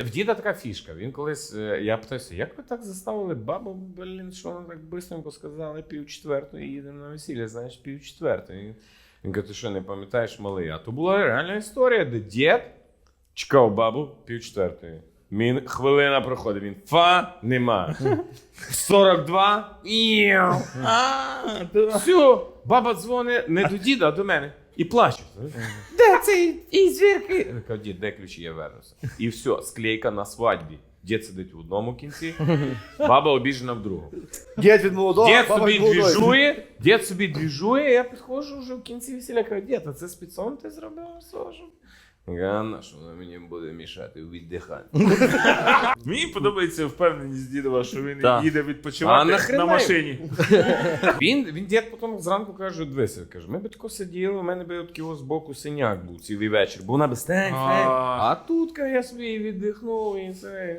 В діда така фішка. Він колись, е, я питаюся, як ви так заставили бабу, блін, що вона так бистренько сказали, пів четвертої їдемо на весілля, знаєш, пів четвертої. Він, каже, ти що не пам'ятаєш малий? А то була реальна історія, де дід чекав бабу пів четвертої. Він хвилина проходить, він фа нема. 42. Іу. Все, баба дзвонить не до діда, а до мене. І плачу. Де цей і звірки? Я кажу, дід, де ключі, я вернуся. І все, склейка на свадьбі. Дід сидить в одному кінці, баба обіжена в другому. Дід від молодого, Дід баба собі від молодої. двіжує, дід собі двіжує, я підходжу вже в кінці весілля, кажу, дід, а це спецом ти зробив сожу? Я на що вона мені буде мішати віддихати. Мені подобається впевненість дідова, що він Так. їде А відпочивати нахрена на машині. Він, він дід потім зранку каже, дивися, каже, ми батько сиділи, у мене би такий з боку синяк був цілий вечір, бо вона би стень. А тут каже, я собі віддихнув і це.